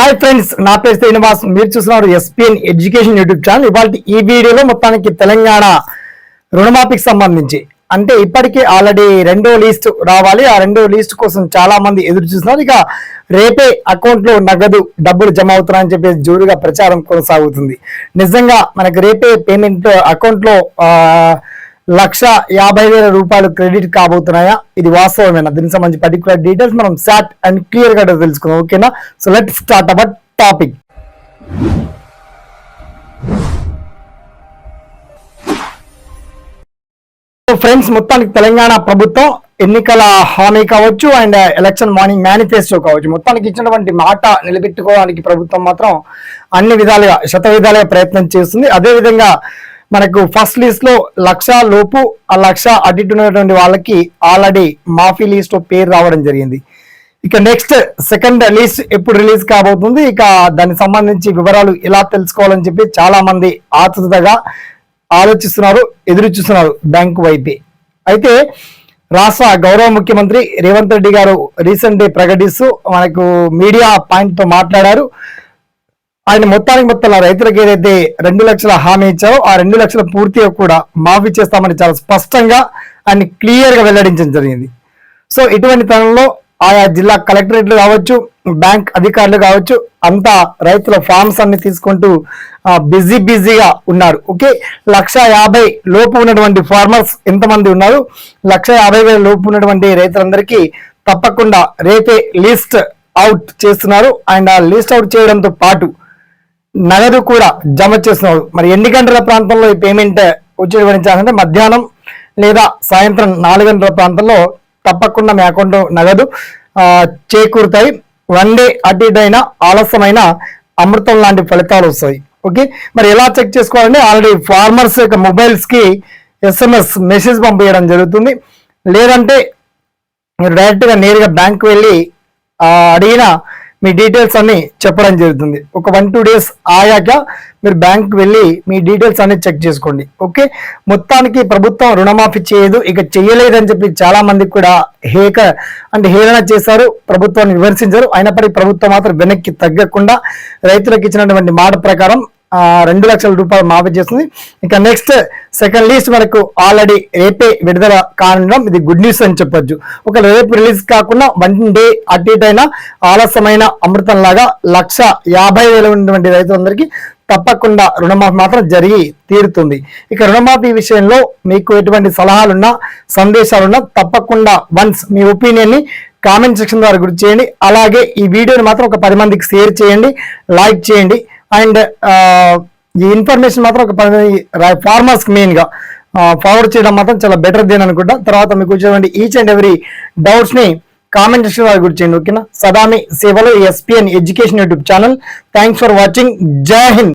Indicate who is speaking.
Speaker 1: Hi friends నా పేరు శ్రీనివాస్. మీరు చూస్తున్నారు ఎస్పీఎన్ ఎడ్యుకేషన్ యూట్యూబ్ ఛానల్ ఇవాళ ఈ వీడియోలో మొత్తానికి తెలంగాణ రుణమాఫీకి సంబంధించి. అంటే ఇప్పటికే ఆల్రెడీ రెండో లిస్ట్ రావాలి. ఆ రెండో లిస్ట్ కోసం చాలా మంది ఎదురు చూస్తున్నారు. ఇక రేపే అకౌంట్లో నగదు డబ్బులు జమ అవుతున్నాయని చెప్పేసి జోరుగా ప్రచారం కొనసాగుతుంది. నిజంగా మనకి రేపే పేమెంట్ అకౌంట్లో ఆ, లక్ష యాభై వేల రూపాయలు క్రెడిట్ కాబోతున్నాయా? ఇది వాస్తవమేనా? దీనికి సంబంధించి పర్టికులర్ డీటెయిల్స్ మనం సాట్ అండ్ క్లియర్గా తెలుసుకుందాం ఓకేనా? So let start our topic friends మొత్తానికి తెలంగాణ ప్రభుత్వం ఎన్నికల హామీ కావచ్చు అండ్ ఎలక్షన్ మార్నింగ్ మేనిఫెస్టో కావచ్చు. మొత్తానికి ఇచ్చినటువంటి మాట నిలబెట్టుకోవడానికి ప్రభుత్వం మాత్రం అన్ని విధాలుగా శత విధాలుగా ప్రయత్నం చేస్తుంది. అదే విధంగా మనకు ఫస్ట్ లిస్ట్లో లక్ష లోపు ఆ లక్ష అటు ఇటు ఉన్నటువంటి వాళ్ళకి ఆల్రెడీ మాఫీ లిస్ట్లో పేరు రావడం జరిగింది. ఇక నెక్స్ట్ సెకండ్ లిస్ట్ ఎప్పుడు రిలీజ్ కాబోతుంది? ఇక దానికి సంబంధించి వివరాలు ఎలా తెలుసుకోవాలని చెప్పి చాలా మంది ఆతృతగా ఆలోచిస్తున్నారు ఎదురు చూస్తున్నారు బ్యాంకు వైపే. అయితే రాష్ట్ర గౌరవ ముఖ్యమంత్రి రేవంత్ రెడ్డి గారు రీసెంట్ డే ప్రకటిస్తూ మనకు మీడియా పాయింట్తో మాట్లాడారు. ఆయన మొత్తానికి మొత్తం రైతులకు ఏదైతే రెండు లక్షల హామీ ఇచ్చారో ఆ రెండు లక్షల పూర్తిగా కూడా మాఫీ చేస్తామని చాలా స్పష్టంగా ఆయన క్లియర్గా వెల్లడించడం జరిగింది. సో ఇటువంటి తరంలో ఆయా జిల్లా కలెక్టరేట్లు కావచ్చు బ్యాంక్ అధికారులు కావచ్చు అంతా రైతుల ఫార్మ్స్ అన్ని తీసుకుంటూ బిజీ బిజీగా ఉన్నారు. ఓకే లక్ష యాభై లోపు ఉన్నటువంటి ఫార్మర్స్ ఎంతమంది ఉన్నారు? లక్ష యాభై వేల లోపు ఉన్నటువంటి రైతులందరికీ తప్పకుండా రేపే లిస్ట్ అవుట్ చేస్తున్నారు. అండ్ ఆ లిస్ట్ అవుట్ చేయడంతో పాటు నగదు కూడా జమ చేస్తున్నారు. మరి ఎన్ని గంటల ప్రాంతంలో ఈ పేమెంట్ వచ్చేటువంటి మధ్యాహ్నం లేదా సాయంత్రం నాలుగు గంటల ప్రాంతంలో తప్పకుండా మీ అకౌంట్ నగదు చేకూరుతాయి. వన్ డే అటు ఇటైన ఆలస్యమైన అమృతం లాంటి ఫలితాలు వస్తాయి. ఓకే? మరి ఎలా చెక్ చేసుకోవాలంటే ఆల్రెడీ ఫార్మర్స్ యొక్క మొబైల్స్కి ఎస్ఎంఎస్ మెసేజ్ పంపించడం జరుగుతుంది. లేదంటే మీరు డైరెక్ట్గా నేరుగా బ్యాంక్ వెళ్ళి అడిగిన మీ డీటెయిల్స్ అన్ని చెప్పడం జరుగుతుంది. ఒక వన్ టూ డేస్ ఆయాక మీరు బ్యాంక్ వెళ్ళి మీ డీటెయిల్స్ అన్ని చెక్ చేసుకోండి. ఓకే మొత్తానికి ప్రభుత్వం రుణమాఫీ చేయదు. ఇక చేయలేదని చెప్పి చాలా మంది కూడా హేక అంటే హేళన చేశారు. ప్రభుత్వాన్ని విమర్శించారు. అయినప్పటికీ ప్రభుత్వం మాత్రం వెనక్కి తగ్గకుండా రైతులకు ఇచ్చినటువంటి మాట ప్రకారం రెండు లక్షల రూపాయలు మాఫీ చేస్తుంది. ఇంకా నెక్స్ట్ సెకండ్ లిస్ట్ మనకు ఆల్రెడీ రేపే విడుదల కానుండడం ఇది గుడ్ న్యూస్ అని చెప్పొచ్చు. ఒక రేపు రిలీజ్ కాకుండా వన్ డే అటు ఇటు అయినా ఆలస్యమైన అమృతం లాగా లక్ష యాభై వేల ఉన్నటువంటి రైతులందరికీ తప్పకుండా రుణమాఫీ మాత్రం జరిగి తీరుతుంది. ఇక రుణమాఫీ విషయంలో మీకు ఎటువంటి సలహాలున్నా సందేశాలున్నా తప్పకుండా వన్స్ మీ ఒపీనియన్ని కామెంట్ సెక్షన్ ద్వారా గుర్తు చేయండి. అలాగే ఈ వీడియోని మాత్రం ఒక పది మందికి షేర్ చేయండి లైక్ చేయండి. అండ్ ఈ ఇన్ఫర్మేషన్ మాత్రం ఒక పది ఫార్మర్స్ మెయిన్గా ఫార్వర్డ్ చేయడం మాత్రం చాలా బెటర్ దేని అనుకుంటా. తర్వాత మీకు వచ్చేటువంటి ఈచ్ అండ్ ఎవ్రీ డౌట్స్ని కామెంట్ సెక్షన్ ద్వారా గుర్తు ఓకేనా సదామి సేవలు SPN education YouTube channel thanks for watching Jai Hind